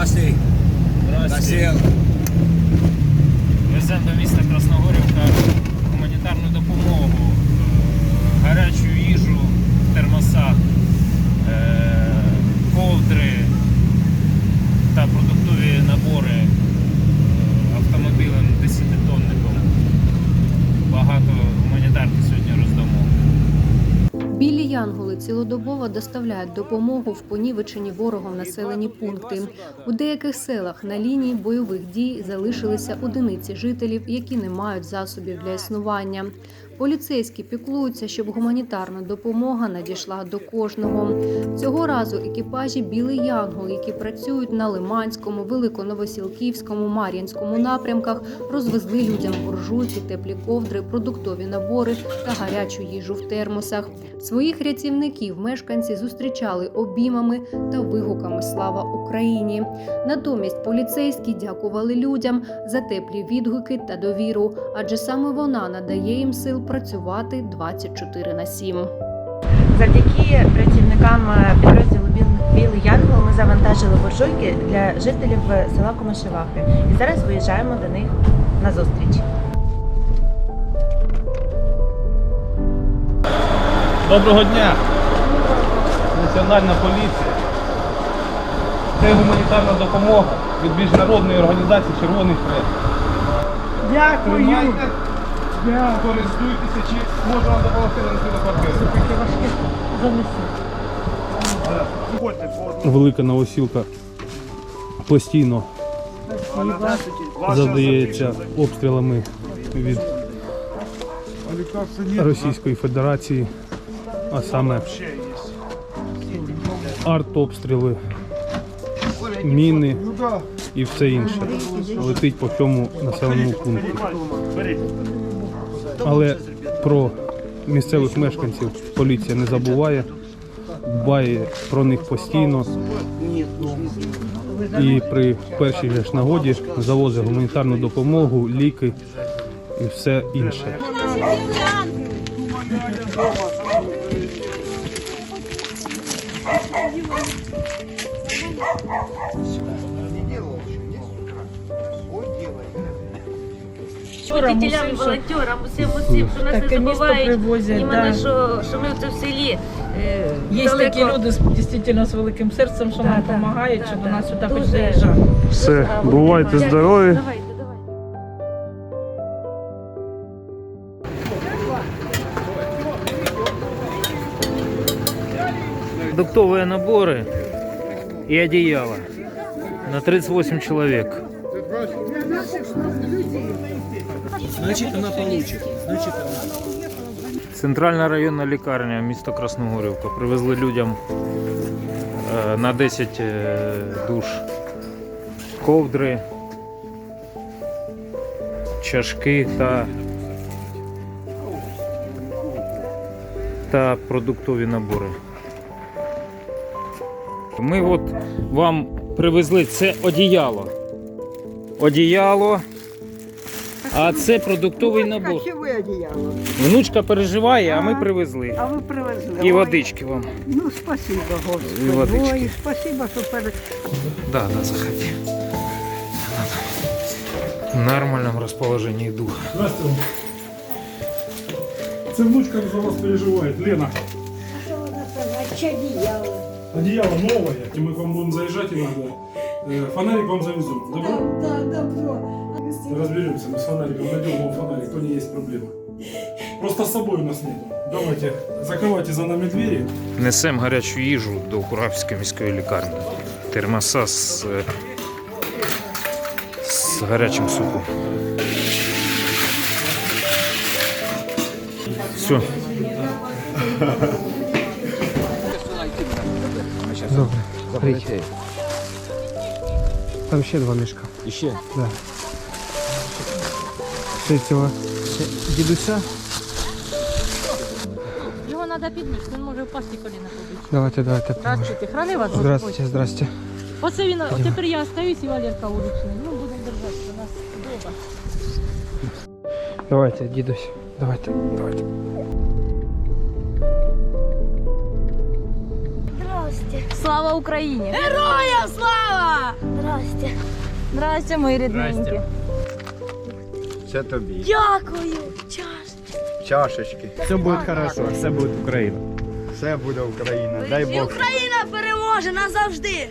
Здравствуй. Здравствуй. Веземо до міста Красногорівка гуманітарну допомогу, е, гарячу їжу в термосах, е, ковдри та продуктові набори е, автомобілем 10-тонником. Багато гуманітарки сьогодні роздамо. Білі янголи цілодобово доставляють допомогу в понівечені ворогом населені пункти. У деяких селах на лінії бойових дій залишилися одиниці жителів, які не мають засобів для існування. Поліцейські піклуються, щоб гуманітарна допомога надійшла до кожного. Цього разу екіпажі Білий Янгол, які працюють на Лиманському, Великоновосілківському, Мар'їнському напрямках, розвезли людям буржуйки, теплі ковдри, продуктові набори та гарячу їжу в термосах. Своїх рятівників мешканці зустрічали обіймами та вигуками Слава Україні. Натомість поліцейські дякували людям за теплі відгуки та довіру, адже саме вона надає їм сил працювати 24 на 7. Завдяки працівникам підрозділу Білий Янгол ми завантажили буржуйки для жителів села Комишевахи. І зараз виїжджаємо до них на зустріч. Доброго дня! Національна поліція. Це гуманітарна допомога від міжнародної організації Червоний Хрест. Дякую! Тримайте, користуйтеся, чи можна вам допомогти на цю квартиру. Велика новосілка постійно задається обстрілами від Російської Федерації, а саме артобстріли, міни і все інше летить по всьому населеному пункті. Але про місцевих мешканців поліція не забуває, дбає про них постійно і при першій ж нагоді завозить гуманітарну допомогу, ліки і все інше. Водителям, волонтерам, усім усім, що нас не забувають. Іменно, да. що, що ми це в селі. е, Є далеко. такі люди з дійсно з великим серцем, що нам допомагають, да, що да. до нас сюди хоч. Все, бувайте здорові. Продуктовые наборы и одеяло на 38 человек. Значит, она получит. Значит, она. Центральна районна лікарня місто Красногорівка. Привезли людям е, на 10 е, душ ковдри, чашки та, та продуктові набори. Ми от вам привезли це одіяло. Одіяло. А це продуктовий набор. Чего одеяло? Внучка переживає, а ми привезли. А вы привезли? І Ой, водички вам. Ну, спасибо, Господи. І водички. Ой, спасибо, что перед... Да, да, заходи. В нормальном расположении духа. Здравствуйте. Це внучка за вас переживает. Лена, Что надо сказать? одеяло? одеяло новое, и мы к вам будем заезжать иногда. Э, Фонарик вам завезем. Добро? Да, добро. Разберемся мы с фонариком, найдем вам фонарик, то не есть проблема. Просто с собой у нас нет. Давайте, закрывайте за нами двери. Несем гарячу їжу до Куравської міської лікарні. Термоса з, е, з гарячим супом. Все. Смотрите. Там ще два мішка. Еще? Да. Це цього дідуся. Його треба підніти, він може впасти коліна побити. Давайте, давайте. поможемо. Здравствуйте, храни вас. Господь. Здравствуйте, здрасте. Оце він, от тепер я остаюсь і Валерка улучшений. Ну, будемо держатися, у нас доба. Давайте, дідусь. Давайте, давайте. Слава Україні! Героям слава! Здрасте. Здрасте, мої рідненькі. Це тобі. Дякую. Чашечки. Чашечки. Все буде хорошо, все буде Україна. Все буде Україна. Дай І Україна переможе назавжди.